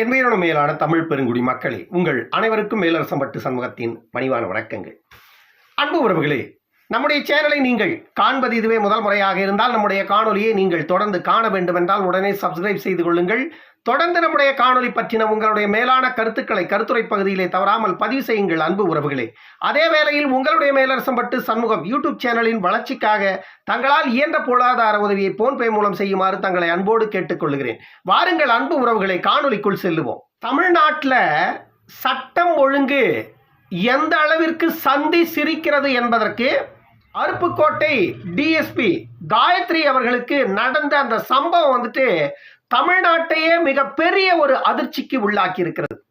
என்பதோட மேலான தமிழ் பெருங்குடி மக்களே உங்கள் அனைவருக்கும் மேலரசம்பட்டு சமூகத்தின் பணிவான வணக்கங்கள். அன்பு உறவுகளே நம்முடைய சேனலை நீங்கள் காண்பது இதுவே முதல் முறையாக இருந்தால் நம்முடைய காணொலியை நீங்கள் தொடர்ந்து காண வேண்டும் என்றால் உடனே சப்ஸ்கிரைப் செய்து கொள்ளுங்கள். தொடர்ந்து நம்முடைய காணொலி பற்றின உங்களுடைய மேலான கருத்துக்களை கருத்துரை பகுதியிலே தவறாமல் பதிவு செய்யுங்கள் அன்பு உறவுகளே. அதே வேளையில் உங்களுடைய மேலரசம் பட்டு சண்முகம் யூடியூப் சேனலின் வளர்ச்சிக்காக தங்களால் இயன்ற பொருளாதார உதவியை போன்பே மூலம் செய்யுமாறு தங்களை அன்போடு கேட்டுக்கொள்கிறேன். வாருங்கள் அன்பு உறவுகளை காணொலிக்குள் செல்லுவோம். தமிழ்நாட்டில் சட்டம் ஒழுங்கு எந்த அளவிற்கு சந்தி சிரிக்கிறது என்பதற்கு அருப்புக்கோட்டை டிஎஸ்பி காயத்ரி அவர்களுக்கு நடந்த அந்த சம்பவம் வந்துட்டு தமிழ்நாட்டையே மிகப்பெரிய ஒரு அதிர்ச்சிக்கு உள்ளாக்கி இருக்கிறது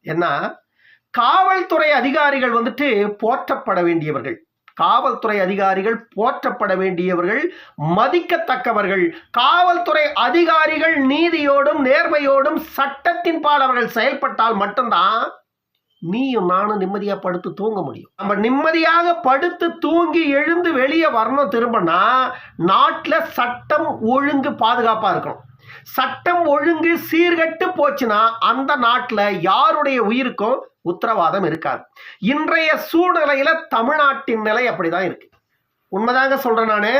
என்ன காவல்துறை அதிகாரிகள் வந்துட்டு போற்றப்பட வேண்டியவர்கள். காவல்துறை அதிகாரிகள் போற்றப்பட வேண்டியவர்கள் மதிக்கத்தக்கவர்கள். காவல்துறை அதிகாரிகள் நீதியோடும் நேர்மையோடும் சட்டத்தின் பால் அவர்கள் செயல்பட்டால் மட்டும்தான் நீயும் நானும் நிம்மதியா படுத்து தூங்க முடியும். நம்ம நிம்மதியாக படுத்து தூங்கி எழுந்து வெளியே வரணும் திரும்பினா நாட்டில் சட்டம் ஒழுங்கு பாதுகாப்பா இருக்கணும். சட்டம் ஒழுங்கு சீர்கட்டு போச்சுன்னா அந்த நாட்டில் யாருடைய உயிருக்கும் உத்தரவாதம் இருக்காது. இன்றைய சூழ்நிலையில தமிழ்நாட்டின் நிலை அப்படிதான் இருக்கு. உண்மைதாங்க சொல்கிறேன் நான்.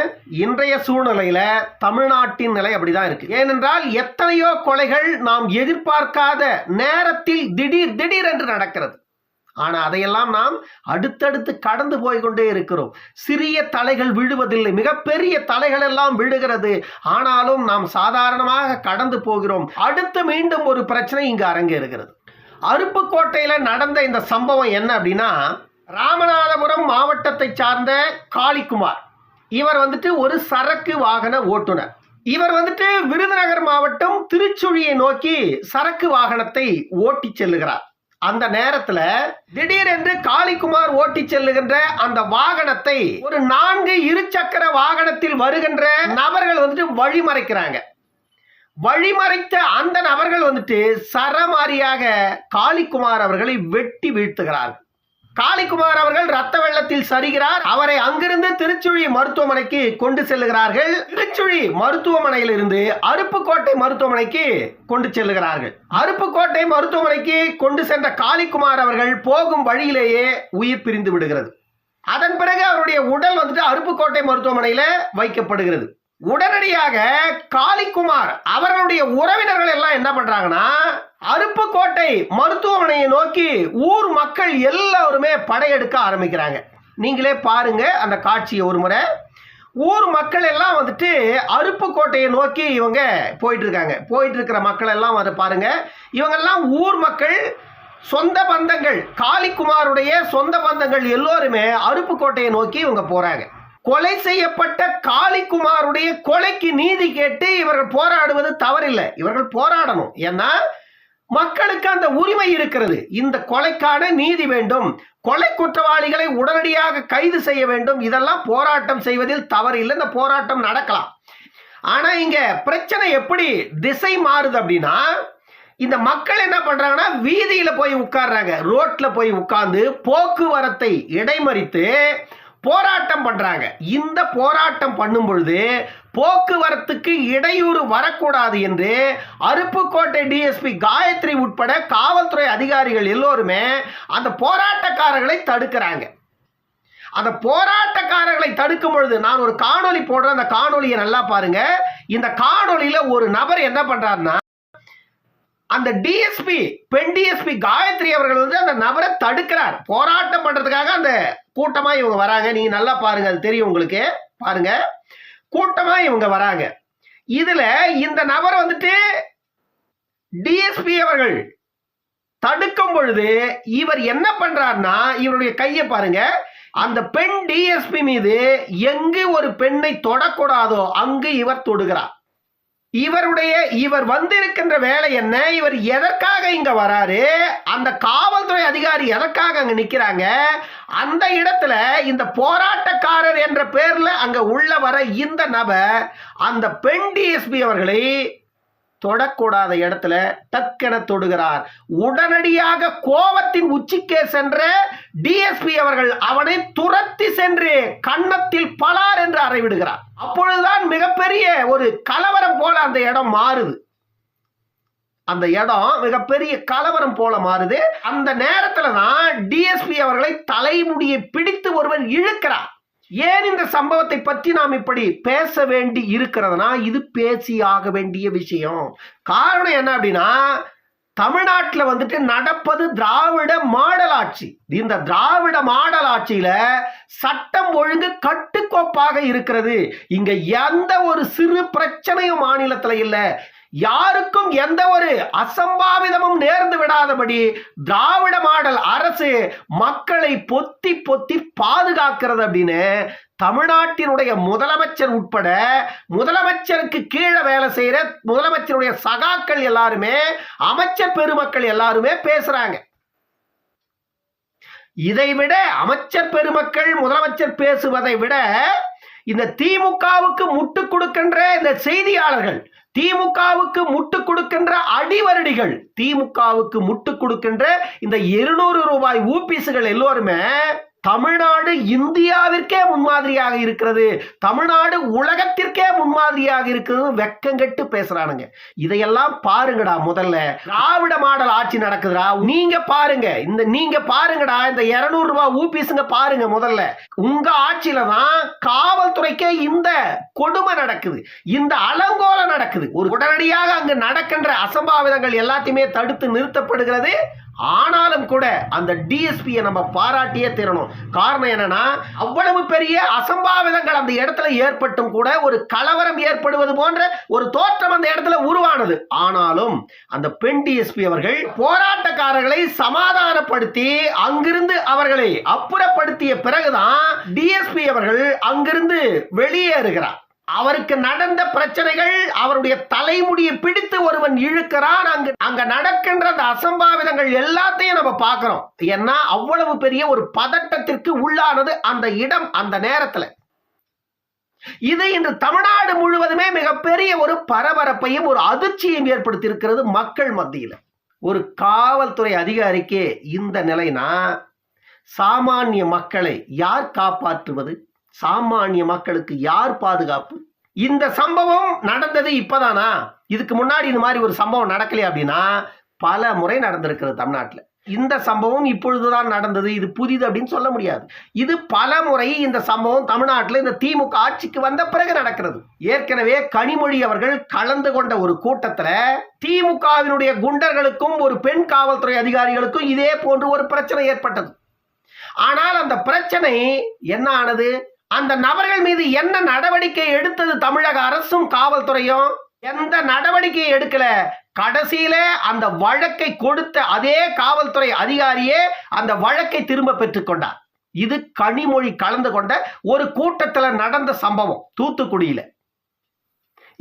இன்றைய சூழ்நிலையில் தமிழ்நாட்டின் நிலை அப்படிதான் இருக்குது ஏனென்றால் எத்தனையோ கொலைகள் நாம் எதிர்பார்க்காத நேரத்தில் திடீர் திடீர் என்று நடக்கிறது. ஆனால் அதையெல்லாம் நாம் அடுத்தடுத்து கடந்து போய் கொண்டே இருக்கிறோம். சிறிய தலைகள் விழுவதில்லை. மிகப்பெரிய தலைகள் எல்லாம் விழுகிறது. ஆனாலும் நாம் சாதாரணமாக கடந்து போகிறோம். அடுத்து மீண்டும் ஒரு பிரச்சனை இங்கு அரங்கேறுகிறது. அருப்புக்கோட்டையில் நடந்த இந்த சம்பவம் என்ன அப்படின்னா ராமநாதபுரம் மாவட்டத்தை சார்ந்த காளிக்குமார். இவர் வந்துட்டு ஒரு சரக்கு வாகன ஓட்டுநர். இவர் வந்துட்டு விருதுநகர் மாவட்டம் திருச்சுழியை நோக்கி சரக்கு வாகனத்தை ஓட்டி செல்லுகிறார். அந்த நேரத்துல திடீரென்று காளிக்குமார் ஓட்டி செல்லுகின்ற அந்த வாகனத்தை ஒரு நான்கு இருசக்கர வாகனத்தில் வருகின்ற நபர்கள் வந்துட்டு வழிமறைக்கிறாங்க. வழிமறைத்த அந்த நபர்கள் வந்துட்டு சரமாரியாக காளிக்குமார் அவர்களை வெட்டி வீழ்த்துகிறார்கள். காளிக்குமார் அவர்கள் ரத்த வெள்ளத்தில் சரிகிறார். அவரை அங்கிருந்து திருச்சுழி மருத்துவமனைக்கு கொண்டு செல்லுகிறார்கள். திருச்சுழி மருத்துவமனையில் இருந்து அருப்புக்கோட்டை மருத்துவமனைக்கு கொண்டு செல்லுகிறார்கள். அருப்புக்கோட்டை மருத்துவமனைக்கு கொண்டு சென்ற காளிக்குமார் அவர்கள் போகும் வழியிலேயே உயிர் பிரிந்து விடுகிறது. அதன் பிறகு அவருடைய உடல் வந்துட்டு அருப்புக்கோட்டை மருத்துவமனையில் வைக்கப்படுகிறது. உடனடியாக காளிக்குமார் அவர்களுடைய உறவினர்கள் எல்லாம் என்ன பண்றாங்கன்னா அருப்புக்கோட்டை மருத்துவமனையை நோக்கி ஊர் மக்கள் எல்லாருமே படையெடுக்க ஆரம்பிக்கிறாங்க. நீங்களே பாருங்க அந்த காட்சியை ஒரு முறை. ஊர் மக்கள் எல்லாம் வந்துட்டு அருப்புக்கோட்டையை நோக்கி இவங்க போயிட்டு இருக்காங்க போயிட்டு இருக்கிற மக்கள் எல்லாம் அதை பாருங்க. இவங்கெல்லாம் ஊர் மக்கள் சொந்த பந்தங்கள் காளிக்குமாருடைய சொந்த பந்தங்கள் எல்லோருமே அருப்புக்கோட்டையை நோக்கி இவங்க போறாங்க. கொலை செய்யப்பட்ட காளிக்குமாருடைய கொலைக்கு நீதி கேட்டு இவர்கள் போராடுவது தவறில்லை. இவர்கள் போராடணும். ஏன்னா மக்களுக்கு அந்த உரிமை இருக்கிறது. இந்த கொலைக்கான நீதி வேண்டும். கொலை குற்றவாளிகளை உடனடியாக கைது செய்ய வேண்டும். இதெல்லாம் போராட்டம் செய்வதில் தவறில்லை. இந்த போராட்டம் நடக்கலாம். ஆனா இங்க பிரச்சனை எப்படி திசை மாறுது அப்படின்னா இந்த மக்கள் என்ன பண்றாங்கன்னா வீதியில போய் உட்கார்றாங்க. ரோட்ல போய் உட்கார்ந்து போக்குவரத்தை இடைமறித்து போராட்டம் பண்றாங்க. இந்த போராட்டம் பண்ணும் பொழுது போக்குவரத்துக்கு இடையூறு வரக்கூடாது என்று அருப்புக்கோட்டை டிஎஸ்பி காயத்ரி உட்பட காவல்துறை அதிகாரிகள் எல்லோருமே அந்த போராட்டக்காரர்களை தடுக்கிறாங்க. அந்த போராட்டக்காரர்களை தடுக்கும் பொழுது நான் ஒரு காணொலி போடுறேன். அந்த காணொலியை நல்லா பாருங்க. இந்த காணொலியில் ஒரு நபர் என்ன பண்ணுறாருன்னா அந்த டிஎஸ்பி பெண் டிஎஸ்பி காயத்ரி அவர்கள் வந்து அந்த நபரை தடுக்கிறார். போராட்டம் பண்றதுக்காக அந்த கூட்டமா இவங்க வராங்க. நீங்க நல்லா பாருங்க அது தெரியும் உங்களுக்கு. பாருங்க. கூட்டமா இவங்க வராங்க. இதுல இந்த நபர் வந்துட்டு டிஎஸ்பி அவர்கள் தடுக்கும் பொழுது இவர் என்ன பண்றாருன்னா இவருடைய கையை பாருங்க. அந்த பெண் டிஎஸ்பி மீது எங்கு ஒரு பெண்ணை தொடக்கூடாதோ அங்கு இவர் தொடுகிறார். இவருடைய இவர் வந்திருக்கின்ற வேலை என்ன? இவர் எதற்காக இங்க வராரு? அந்த காவல்துறை அதிகாரி எதற்காக அங்க நிக்கிறாங்க? அந்த இடத்துல இந்த போராட்டக்காரர் என்ற பேர்ல அங்க உள்ள வர இந்த நபர் அந்த பெண் டிஎஸ்பி அவர்களை தொடக்கூடாத இடத்துல டக்கென தொடுகிறார். உடனடியாக கோபத்தின் உச்சிக்கே சென்ற டிஎஸ்பி அவர்கள் அவனை துரத்தி சென்று கன்னத்தில் பலார் என்று அறைவிடுகிறார். அப்பொழுதுதான் மிகப்பெரிய ஒரு கலவரம் போல அந்த இடம் மாறுது. அந்த இடம் மிகப்பெரிய கலவரம் போல மாறுது. அந்த நேரத்துல தான் டிஎஸ்பி அவர்களை தலைமுடியை பிடித்து ஒருவன் இழுக்கிறார் ஏன் இந்த சம்பவத்தை பற்றி நாம் இப்படி பேச வேண்டி இருக்கிறதுனா இது பேசி ஆக வேண்டிய விஷயம். காரணம் என்ன அப்படின்னா தமிழ்நாட்டில் வந்துட்டு நடப்பது திராவிட மாடல் ஆட்சி இந்த திராவிட மாடல் ஆட்சியில சட்டம் ஒழுங்கு கட்டுக்கோப்பாக இருக்கிறது. இங்க எந்த ஒரு சிறு பிரச்சனையும் மாநிலத்தில் இல்லை. யாருக்கும் எந்த ஒரு அசம்பாவிதமும் நேர்ந்து விடாதபடி திராவிட மாடல் அரசு மக்களை பொத்தி பொத்தி பாதுகாக்கிறது அப்படின்னு தமிழ்நாட்டினுடைய முதலமைச்சர் உட்பட முதலமைச்சருக்கு கீழே வேலை செய்கிற முதலமைச்சருடைய சகாக்கள் எல்லாருமே அமைச்சர் பெருமக்கள் எல்லாருமே பேசுறாங்க. இதைவிட அமைச்சர் பெருமக்கள் முதலமைச்சர் பேசுவதை விட இந்த திமுகவுக்கு முட்டு கொடுக்கின்ற இந்த செய்தியாளர்கள் திமுகவுக்கு முட்டு கொடுக்கின்ற அடிவரடிகள் திமுகவுக்கு முட்டு கொடுக்கின்ற இந்த இருநூறு ரூபாய் ஊபிசுகள் எல்லோருமே தமிழ்நாடு இந்தியாவிற்கே முன்மாதிரியாக இருக்கிறது. தமிழ்நாடு உலகத்திற்கே முன்மாதிரியாக இருக்கிறது வெக்கங்கெட்டு பேசுறானுங்க. இதையெல்லாம் பாருங்கடா முதல்ல. திராவிட மாடல் ஆட்சி நடக்குதுடா. நீங்க பாருங்க. இந்த நீங்க பாருங்கடா. இந்த இருநூறு ரூபாய் ஊபிஸுங்க பாருங்க முதல்ல. உங்க ஆட்சியில தான் காவல்துறைக்கே இந்த கொடுமை நடக்குது. இந்த அலங்கோலம் நடக்குது. ஒரு உடனடியாக அங்கு நடக்கின்ற அசம்பாவிதங்கள் எல்லாத்தையுமே தடுத்து நிறுத்தப்படுகிறது. ஆனாலும் கூட அந்த டிஎஸ்பியை நம்ம பாராட்டியே தீரணும். காரணம் என்னன்னா அவ்வளவு பெரிய அசம்பாவிதங்கள் அந்த இடத்துல ஏற்பட்டும் கூட ஒரு கலவரம் ஏற்படுவது போன்ற ஒரு தோற்றம் அந்த இடத்துல உருவானது. ஆனாலும் அந்த பெண் டிஎஸ்பி அவர்கள் போராட்டக்காரர்களை சமாதானப்படுத்தி அங்கிருந்து அவர்களை அப்புறப்படுத்திய பிறகுதான் டிஎஸ்பி அவர்கள் அங்கிருந்து வெளியேறுகிறார். அவருக்கு நடந்த பிரச்சனைகள் அவருடைய தலைமுடியை பிடித்து ஒருவன் இழுக்கிறான். அங்கு அங்க நடக்கின்ற அந்த அசம்பாவிதங்கள் எல்லாத்தையும் நம்ம பார்க்கிறோம். ஏன்னா அவ்வளவு பெரிய ஒரு பதட்டத்திற்கு உள்ளானது அந்த இடம் அந்த நேரத்துல. இது இன்று தமிழ்நாடு முழுவதுமே மிகப்பெரிய ஒரு பரபரப்பையும் ஒரு அதிர்ச்சியையும் ஏற்படுத்தி இருக்கிறது மக்கள் மத்தியில். ஒரு காவல்துறை அதிகாரிக்கு இந்த நிலைனா சாமானிய மக்களை யார் காப்பாற்றுவது? சாமானிய மக்களுக்கு யார் பாதுகாப்பு? இந்த சம்பவம் நடந்தது இப்பதானா? இதுக்கு முன்னாடி இந்த மாதிரி ஒரு சம்பவம் நடக்கலையே அப்படின்னா பல முறை நடந்திருக்கிறது தமிழ்நாட்டில். இந்த சம்பவம் இப்பொழுதுதான் நடந்தது. இது புதிது அப்படின்னு சொல்ல முடியாது. இது பல முறை இந்த சம்பவம் தமிழ்நாட்டில் இந்த திமுக ஆட்சிக்கு வந்த பிறகு நடக்கிறது. ஏற்கனவே கனிமொழி அவர்கள் கலந்து கொண்ட ஒரு கூட்டத்தில் திமுகவினுடைய குண்டர்களுக்கும் ஒரு பெண் காவல்துறை அதிகாரிகளுக்கும் இதே போன்று ஒரு பிரச்சனை ஏற்பட்டது. ஆனால் அந்த பிரச்சனை என்ன ஆனது? அந்த நபர்கள் மீது என்ன நடவடிக்கை எடுத்தது தமிழக அரசும் காவல்துறையும்? எந்த நடவடிக்கையை எடுக்கல? கடைசியில அந்த வழக்கை கொடுத்த அதே காவல்துறை அதிகாரியே அந்த வழக்கை திரும்ப பெற்றுக்கொண்டார் இது கனிமொழி கலந்து கொண்ட ஒரு கூட்டத்தில் நடந்த சம்பவம் தூத்துக்குடியில.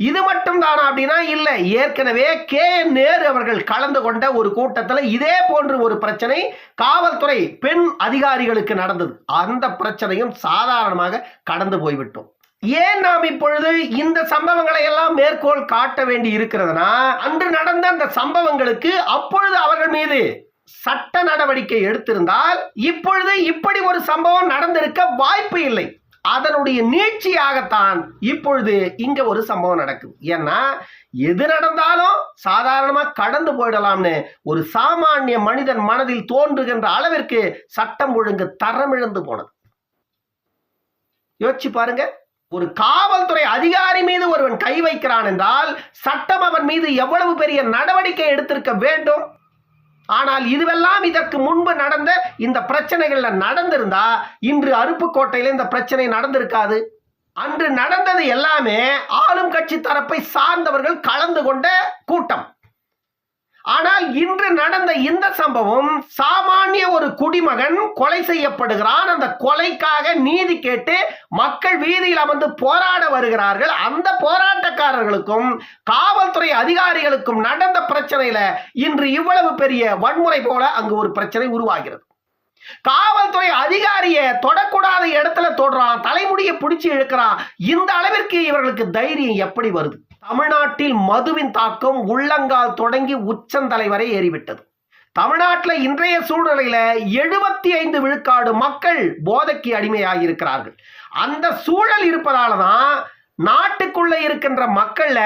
இது மட்டும் தானா அப்படின்னா இல்லை. ஏற்கனவே கே. என் நேரு அவர்கள் கலந்து கொண்ட ஒரு கூட்டத்தில் இதே போன்று ஒரு பிரச்சனை காவல்துறை பெண் அதிகாரிகளுக்கு நடந்தது. அந்த பிரச்சனையும் சாதாரணமாக கடந்து போய்விட்டோம். ஏன் நாம் இப்பொழுது இந்த சம்பவங்களை எல்லாம் மேற்கோள் காட்ட வேண்டி இருக்கிறதுனா அன்று நடந்த அந்த சம்பவங்களுக்கு அப்பொழுது அவர்கள் மீது சட்ட நடவடிக்கை எடுத்திருந்தால் இப்பொழுது இப்படி ஒரு சம்பவம் நடந்திருக்க வாய்ப்பு இல்லை. அதனுடைய நீட்சியாகத்தான் இப்பொழுது இங்க ஒரு சம்பவம் நடக்குது. ஏன்னா எது நடந்தாலும் சாதாரணமா கடந்து போயிடலாம்னு ஒரு சாமானிய மனிதன் மனதில் தோன்றுகின்ற அளவிற்கு சட்டம் ஒழுங்கு தரமிழந்து போனது. யோசிச்சு பாருங்க. ஒரு காவல்துறை அதிகாரி மீது ஒருவன் கை வைக்கிறான் என்றால் சட்டம் அவன் மீது எவ்வளவு பெரிய நடவடிக்கை எடுத்திருக்க வேண்டும்? ஆனால் இதுவெல்லாம் இதற்கு முன்பு நடந்த இந்த பிரச்சனைகள்ல நடந்திருந்தா இன்று அருப்புக்கோட்டையில இந்த பிரச்சனை நடந்திருக்காது. அன்று நடந்தது எல்லாமே ஆளும் கட்சி தரப்பை சார்ந்தவர்கள் கலந்து கொண்ட கூட்டம். ஆனால் இன்று நடந்த இந்த சம்பவம் சாமானிய ஒரு குடிமகன் கொலை செய்யப்படுகிறான். அந்த கொலைக்காக நீதி கேட்டு மக்கள் வீதியில் அமர்ந்து போராட வருகிறார்கள். அந்த போராட்டக்காரர்களுக்கும் காவல்துறை அதிகாரிகளுக்கும் நடந்த பிரச்சனையில இன்று இவ்வளவு பெரிய வன்முறை போல அங்கு ஒரு பிரச்சனை உருவாகிறது. காவல்துறை அதிகாரியை தொடக்கூடாத இடத்துல தொடுறான் தலைமுடியை பிடிச்சி இழுக்கிறான். இந்த அளவிற்கு இவர்களுக்கு தைரியம் எப்படி வருது? தமிழ்நாட்டில் மதுவின் தாக்கம் உள்ளங்கால் தொடங்கி உச்சந்தலை வரை ஏறிவிட்டது. தமிழ்நாட்டில் இன்றைய சூழ்நிலையில எழுபத்தி ஐந்து விழுக்காடு மக்கள் போதைக்கு அடிமையாகி இருக்கிறார்கள் அந்த சூழல் இருப்பதால தான் நாட்டுக்குள்ள இருக்கின்ற மக்கள்ல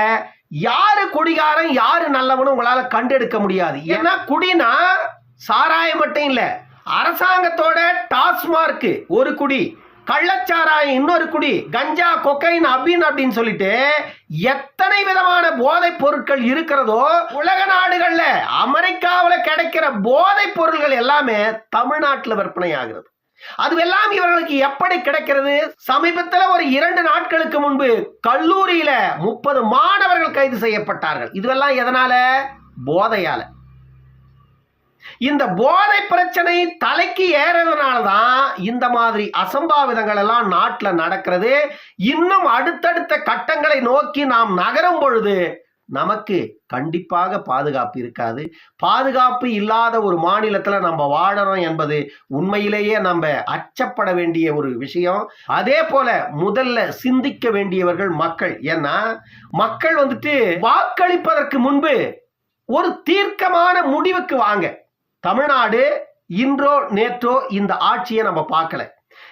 யாரு குடிகாரன் யாரு நல்லவனும் உங்களால கண்டெடுக்க முடியாது. ஏன்னா குடினா சாராயம் மட்டும் இல்லை அரசாங்கத்தோட டாஸ்மார்க் ஒரு குடி கள்ளச்சாராயம் இன்னொரு குடி கஞ்சா கொக்கைன் அபின் அப்படின்னு சொல்லிட்டு எத்தனை விதமான போதைப் பொருட்கள் இருக்கிறதோ உலக நாடுகள்ல அமெரிக்காவில் கிடைக்கிற போதைப் பொருட்கள் எல்லாமே தமிழ்நாட்டில் விற்பனை ஆகிறது. அதுவெல்லாம் இவர்களுக்கு எப்படி கிடைக்கிறது? சமீபத்தில் ஒரு இரண்டு நாட்களுக்கு முன்பு கல்லூரியில முப்பது மாணவர்கள் கைது செய்யப்பட்டார்கள். இதுவெல்லாம் எதனால? போதையால. இந்த போதை பிரச்சனை தலைக்கு ஏறதுனால தான் இந்த மாதிரி அசம்பாவிதங்கள் எல்லாம் நாட்டில் நடக்கிறது. இன்னும் அடுத்தடுத்த கட்டங்களை நோக்கி நாம் நகரும் பொழுது நமக்கு கண்டிப்பாக பாதுகாப்பு இருக்காது. பாதுகாப்பு இல்லாத ஒரு மாநிலத்துல நம்ம வாழறோம் என்பது உண்மையிலேயே நம்ம அச்சப்பட வேண்டிய ஒரு விஷயம். அதே போல முதல்ல சிந்திக்க வேண்டியவர்கள் மக்கள். ஏன்னா மக்கள் வந்துட்டு வாக்களிப்பதற்கு முன்பு ஒரு தீர்க்கமான முடிவுக்கு வாங்க. தமிழ்நாடு இன்றோ நேற்றோ இந்த ஆட்சியை நம்ம பார்க்கல.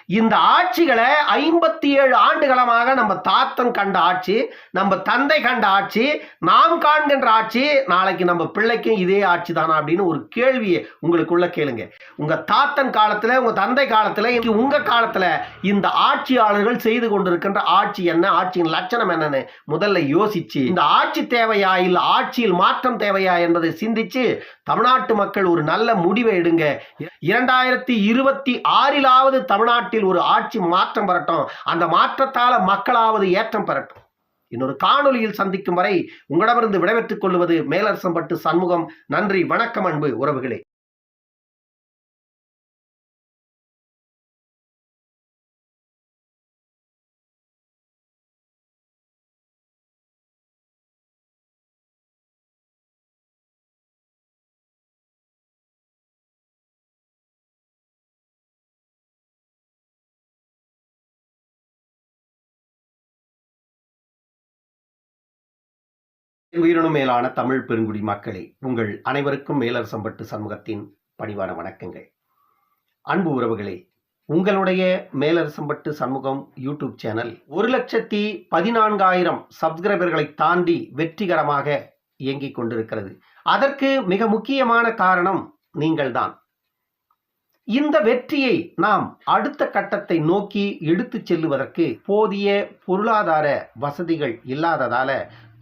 இந்த ஆட்சிகளை ஐம்பத்தி ஏழு ஆண்டுகளமாக நம்ம தாத்தன் கண்ட ஆட்சி நம்ம தந்தை கண்ட ஆட்சி நாம் காண்கின்ற ஆட்சி நாளைக்கு நம்ம பிள்ளைக்கும் இதே ஆட்சி தானா அப்படின்னு ஒரு கேள்வியை உங்களுக்குள்ள கேளுங்க. உங்க தாத்தன் காலத்துல உங்க தந்தை காலத்துல இன்னைக்கு உங்க காலத்துல இந்த ஆட்சியாளர்கள் செய்து கொண்டிருக்கின்ற ஆட்சி என்ன ஆட்சியின் லட்சணம் என்னன்னு முதல்ல யோசிச்சு இந்த ஆட்சி தேவையா இல்ல ஆட்சியில் மாற்றம் தேவையா என்பதை சிந்திச்சு தமிழ்நாட்டு மக்கள் ஒரு நல்ல முடிவை எடுங்க. இரண்டாயிரத்தி இருபத்தி ஆறிலாவது தமிழ்நாட்டு தமிழ்நாட்டில் ஒரு ஆட்சி மாற்றம் வரட்டும். அந்த மாற்றத்தால் மக்களாவது ஏற்றம் பெறட்டும். இன்னொரு காணொலியில் சந்திக்கும் வரை உங்களிடமிருந்து விடைபெற்றுக் கொள்வது மேலரசம்பட்டு சண்முகம். நன்றி வணக்கம் அன்பு உறவுகளே. உயிரினும் மேலான தமிழ் பெருங்குடி மக்களே உங்கள் அனைவருக்கும் மேலரசம்பட்டு சமூகத்தின் பணிவான வணக்கங்கள். அன்பு உறவுகளே உங்களுடைய மேலரசம்பட்டு சண்முகம் யூடியூப் சேனல் ஒரு லட்சத்தி பதினான்காயிரம் சப்ஸ்கிரைபர்களை தாண்டி வெற்றிகரமாக இயங்கிக் கொண்டிருக்கிறது. அதற்கு மிக முக்கியமான காரணம் நீங்கள்தான். இந்த வெற்றியை நாம் அடுத்த கட்டத்தை நோக்கி எடுத்துச் செல்லுவதற்கு போதிய பொருளாதார வசதிகள் இல்லாததால